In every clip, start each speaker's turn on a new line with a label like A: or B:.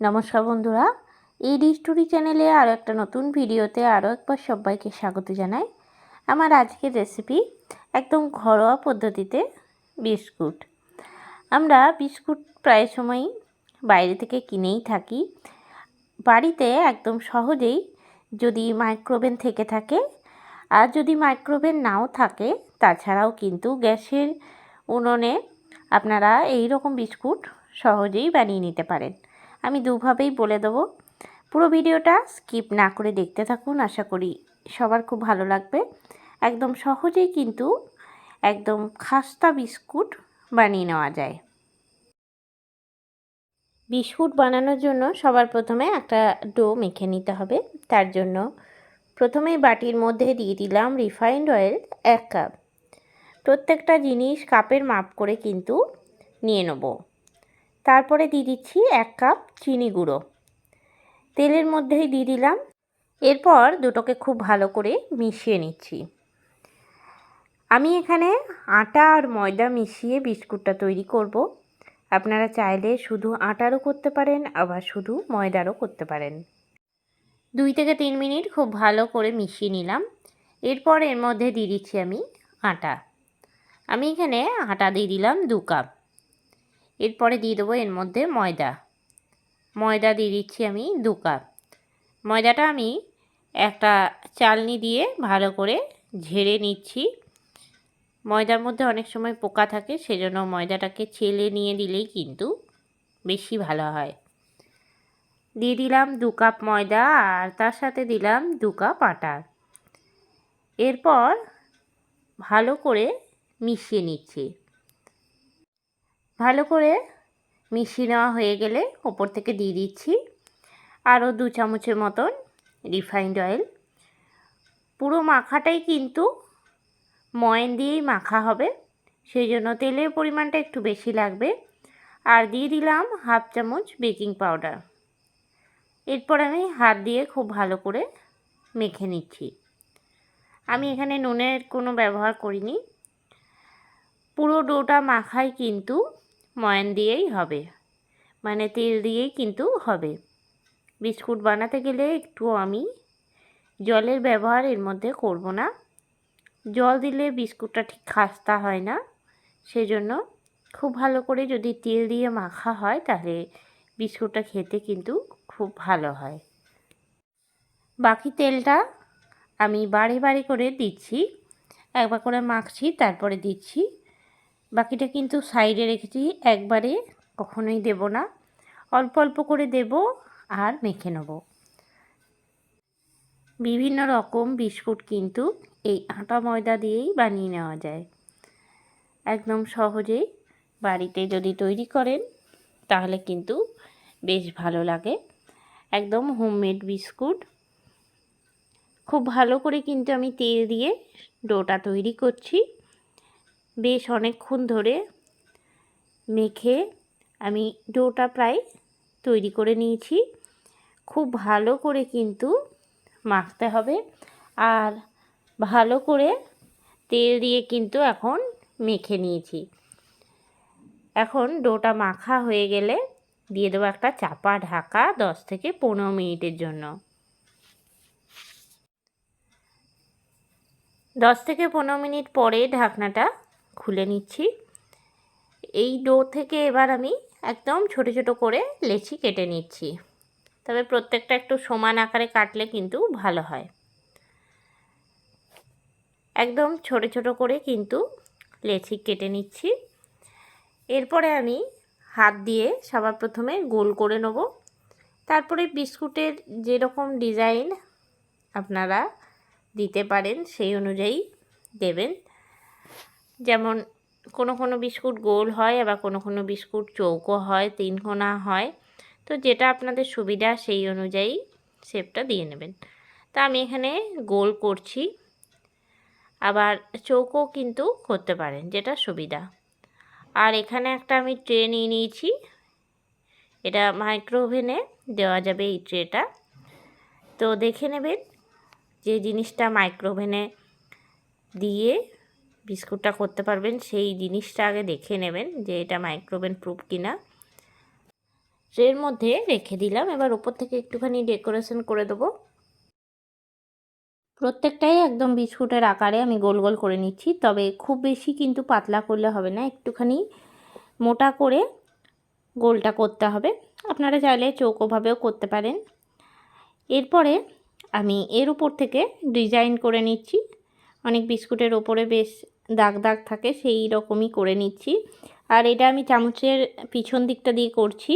A: নমস্কার বন্ধুরা। এই স্টোরি চ্যানেলে আরও একটা নতুন ভিডিওতে আরও একবার সবাইকে স্বাগত জানাই। আমার আজকের রেসিপি একদম ঘরোয়া পদ্ধতিতে বিস্কুট। আমরা বিস্কুট প্রায় সময়ই বাইরে থেকে কিনেই থাকি। বাড়িতে একদম সহজেই যদি মাইক্রোওভেন থেকে থাকে, আর যদি মাইক্রোওভেন নাও থাকে, তাছাড়াও কিন্তু গ্যাসের উনুনে আপনারা এই রকম বিস্কুট সহজেই বানিয়ে নিতে পারেন। আমি দুভাবেই বলে দেবো। পুরো ভিডিওটা স্কিপ না করে দেখতে থাকুন, আশা করি সবার খুব ভালো লাগবে। একদম সহজেই কিন্তু একদম খাস্তা বিস্কুট বানিয়ে নেওয়া যায়। বিস্কুট বানানোর জন্য সবার প্রথমে একটা ডো মেখে নিতে হবে। তার জন্য প্রথমেই বাটির মধ্যে দিয়ে দিলাম রিফাইন্ড অয়েল এক কাপ। প্রত্যেকটা জিনিস কাপের মাপ করে কিন্তু নিয়ে নেব। তারপরে দিয়ে দিচ্ছি এক কাপ চিনি গুঁড়ো। তেলের মধ্যেই দিয়ে দিলাম। এরপর দুটোকে খুব ভালো করে মিশিয়ে নিচ্ছি। আমি এখানে আটা আর ময়দা মিশিয়ে বিস্কুটটা তৈরি করব। আপনারা চাইলে শুধু আটারও করতে পারেন, আবার শুধু ময়দারও করতে পারেন। দুই থেকে তিন মিনিট খুব ভালো করে মিশিয়ে নিলাম। এরপর এর মধ্যে দিয়ে দিচ্ছি আমি আটা। আমি এখানে আটা দিয়ে দিলাম দু কাপ। এরপরে দিয়ে দেবো এর মধ্যে ময়দা। ময়দা দিয়ে দিচ্ছি আমি দু কাপ। ময়দাটা আমি একটা চালনি দিয়ে ভালো করে ঝেড়ে নিচ্ছি। ময়দার মধ্যে অনেক সময় পোকা থাকে, সেজন্য ময়দাটাকে ছেলে নিয়ে দিলেই কিন্তু বেশি ভালো হয়। দিয়ে দিলাম দু কাপ ময়দা আর তার সাথে দিলাম দু কাপ আটা। এরপর ভালো করে মিশিয়ে নিচ্ছি। ভালো করে মিশিয়ে নেওয়া হয়ে গেলে ওপর থেকে দিয়ে দিচ্ছি আরও দু চামচের মতন রিফাইন্ড অয়েল। পুরো মাখাটাই কিন্তু ময়ন দিয়েই মাখা হবে, সেই জন্য তেলের পরিমাণটা একটু বেশি লাগবে। আর দিয়ে দিলাম হাফ চামচ বেকিং পাউডার। এরপর আমি হাত দিয়ে খুব ভালো করে মেখে নিচ্ছি। আমি এখানে নুনের কোনো ব্যবহার করিনি। পুরো ডোটা মাখাই কিন্তু ময়ান দিয়েই হবে। মানে তেল দিয়েই কিন্তু হবে। বিস্কুট বানাতে গেলে একটু আমি জলের ব্যবহার এর মধ্যে করব না। জল দিলে বিস্কুটটা ঠিক খাস্তা হয় না। সেজন্য খুব ভালো করে যদি তেল দিয়ে মাখা হয়, তাহলে বিস্কুটটা খেতে কিন্তু খুব ভালো হয়। বাকি তেলটা আমি বাড়ি বাড়ি করে দিচ্ছি। একবার করে মাখছি, তারপরে দিচ্ছি। বাকিটা কিন্তু সাইডে রেখেছি, একবারে কখনোই দেব না। অল্প অল্প করে দেব আর মেখে নেব। বিভিন্ন রকম বিস্কুট কিন্তু এই আটা ময়দা দিয়েই বানিয়ে নেওয়া যায়। একদম সহজেই বাড়িতে যদি তৈরি করেন, তাহলে কিন্তু বেশ ভালো লাগে। একদম হোমমেড বিস্কুট। খুব ভালো করে কিন্তু আমি তেল দিয়ে ডোটা তৈরি করছি। বেশ অনেকক্ষণ ধরে মেখে আমি ডোটা প্রায় তৈরি করে নিয়েছি। খুব ভালো করে কিন্তু মাখতে হবে আর ভালো করে তেল দিয়ে কিন্তু এখন মেখে নিয়েছি। এখন ডোটা মাখা হয়ে গেলে দিয়ে দেবো একটা চাপা ঢাকা দশ থেকে পনেরো মিনিটের জন্য। দশ থেকে পনেরো মিনিট পরে ঢাকনাটা খুলে নিচ্ছি। এই ডো থেকে এবার আমি একদম ছোট ছোট করে লেচি কেটে নিচ্ছি। তবে প্রত্যেকটা একটু সমান আকারে কাটলে কিন্তু ভালো হয়। একদম ছোট ছোট করে কিন্তু লেচি কেটে নিচ্ছি। এরপরে আমি হাত দিয়ে সবার প্রথমে গোল করে নেব। তারপরে বিস্কুটের যেরকম ডিজাইন আপনারা দিতে পারেন সেই অনুযায়ী দেবেন। যেমন কোনো কোনো বিস্কুট গোল হয় আবার কোনো কোনো বিস্কুট চৌকো হয় তিনকোনা হয়। তো যেটা আপনাদের সুবিধা সেই অনুযায়ী শেপটা দিয়ে নেবেন। তা আমি এখানে গোল করছি। আবার চৌকো কিন্তু করতে পারেন, যেটা সুবিধা। আর এখানে একটা আমি ট্রে নিয়ে নিয়েছি। এটা মাইক্রোওভেনে দেওয়া যাবে এই ট্রেটা। তো দেখে নেবেন যে জিনিসটা মাইক্রোওভেনে দিয়ে বিস্কুটটা করতে পারবেন, সেই জিনিসটা আগে দেখে নেবেন যে এটা মাইক্রোওভেন প্রুফ কিনা। ট্রের মধ্যে রেখে দিলাম, এবার ওপর থেকে একটুখানি ডেকোরেশন করে দেবো। প্রত্যেকটাই একদম বিস্কুটের আকারে আমি গোল গোল করে নিচ্ছি, তবে খুব বেশি কিন্তু পাতলা করলে হবে না, একটুখানি মোটা করে গোলটা করতে হবে। আপনারা চাইলে চৌকোভাবেও করতে পারেন। এরপরে আমি এর উপর থেকে ডিজাইন করে নিচ্ছি। অনেক বিস্কুটের ওপরে বেশ দাগ দাগ থাকে, সেই রকমই করে নিচ্ছি। আর এটা আমি চামচের পিছন দিকটা দিয়ে করছি।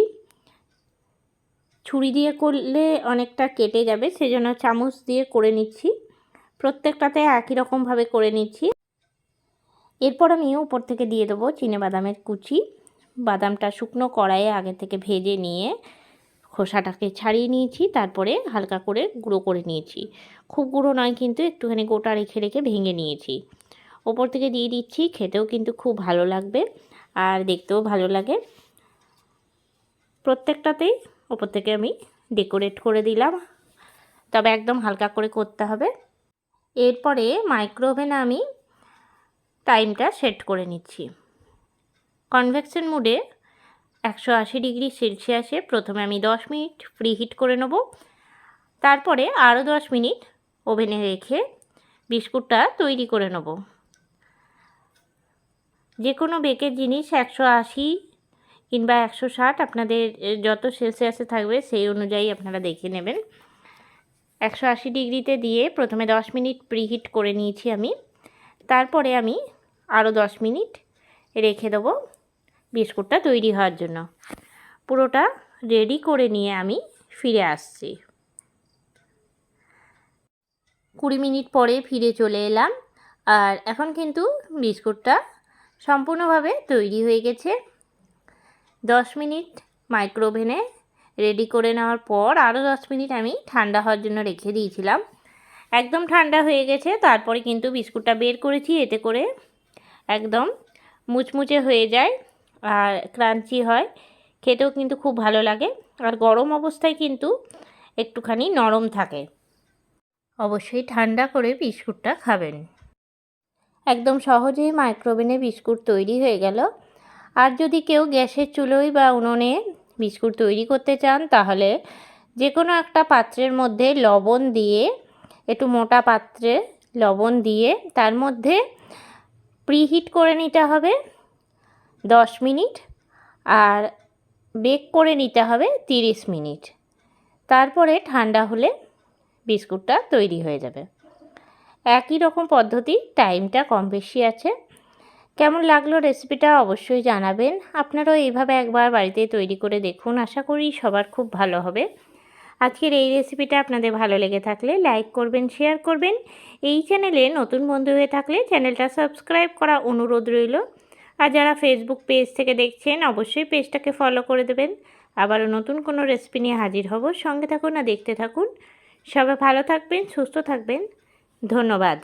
A: ছুরি দিয়ে করলে অনেকটা কেটে যাবে, সেজন্য চামচ দিয়ে করে নিচ্ছি। প্রত্যেকটাতে একই রকমভাবে করে নিচ্ছি। এরপর আমি উপর থেকে দিয়ে দেবো বাদামের কুচি। বাদামটা শুকনো কড়াইয়ে আগে থেকে ভেজে নিয়ে খোসাটাকে ছাড়িয়ে নিয়েছি, তারপরে হালকা করে গুঁড়ো করে নিয়েছি। খুব গুঁড়ো নয়, কিন্তু একটুখানি গোটা রেখে রেখে ভেঙে নিয়েছি। ওপর থেকে দিয়ে দিচ্ছি, খেতেও কিন্তু খুব ভালো লাগবে আর দেখতেও ভালো লাগে। প্রত্যেকটাতেই ওপর থেকে আমি ডেকোরেট করে দিলাম, তবে একদম হালকা করে করতে হবে। এরপরে মাইক্রোওভেনে আমি টাইমটা সেট করে নিচ্ছি। কনভেকশন মুডে একশো আশি ডিগ্রি সেলসিয়াসে প্রথমে আমি দশ মিনিট ফ্রি হিট করে নেব, তারপরে আরও দশ মিনিট ওভেনে রেখে বিস্কুটটা তৈরি করে নেব। যে কোনো বেকের জিনিস একশো আশি কিংবা একশো ষাট আপনাদের যত সেলসিয়াসে থাকবে সেই অনুযায়ী আপনারা দেখে নেবেন। একশো আশি ডিগ্রিতে দিয়ে প্রথমে দশ মিনিট প্রিহিট করে নিয়েছি আমি। তারপরে আমি আরও দশ মিনিট রেখে দেবো বিস্কুটটা তৈরি হওয়ার জন্য। পুরোটা রেডি করে নিয়ে আমি ফিরে আসছি। কুড়ি মিনিট পরে ফিরে চলে এলাম। আর এখন কিন্তু বিস্কুটটা সম্পূর্ণভাবে তৈরি হয়ে গেছে। দশ মিনিট মাইক্রোওভেনে রেডি করে নেওয়ার পর আরও দশ মিনিট আমি ঠান্ডা হওয়ার জন্য রেখে দিয়েছিলাম। একদম ঠান্ডা হয়ে গেছে, তারপরে কিন্তু বিস্কুটটা বের করেছি, এতে করে একদম মুচমুচে হয়ে যায় আর ক্রাঞ্চি হয়। খেতেও কিন্তু খুব ভালো লাগে আর গরম অবস্থায় কিন্তু একটুখানি নরম থাকে। অবশ্যই ঠান্ডা করে বিস্কুটটা খাবেন। একদম সহজেই মাইক্রোওভেনে বিস্কুট তৈরি হয়ে গেল। আর যদি কেউ গ্যাসের চুলোই বা উনুনে বিস্কুট তৈরি করতে চান, তাহলে যে কোনো একটা পাত্রের মধ্যে লবণ দিয়ে, একটু মোটা পাত্রে লবণ দিয়ে তার মধ্যে প্রিহিট করে নিতে হবে দশ মিনিট আর বেক করে নিতে হবে তিরিশ মিনিট। তারপরে ঠান্ডা হলে বিস্কুটটা তৈরি হয়ে যাবে। একই রকম পদ্ধতি, টাইমটা কম বেশি আছে। কেমন লাগল রেসিপিটা অবশ্যই জানাবেন। আপনারাও এইভাবে একবার বাড়িতে তৈরি করে দেখুন, আশা করি সবার খুব ভালো হবে। আজকের এই রেসিপিটা আপনাদের ভালো লেগে থাকলে লাইক করবেন শেয়ার করবেন। এই চ্যানেলে নতুন বন্ধু হয়ে থাকলে চ্যানেলটা সাবস্ক্রাইব করা অনুরোধ রইল। আর যারা ফেসবুক পেজ থেকে দেখছেন, অবশ্যই পেজটাকে ফলো করে দেবেন। আবারও নতুন কোনো রেসিপি নিয়ে হাজির হব। সঙ্গে থাকুন আর দেখতে থাকুন। সবাই ভালো থাকবেন, সুস্থ থাকবেন। ধন্যবাদ।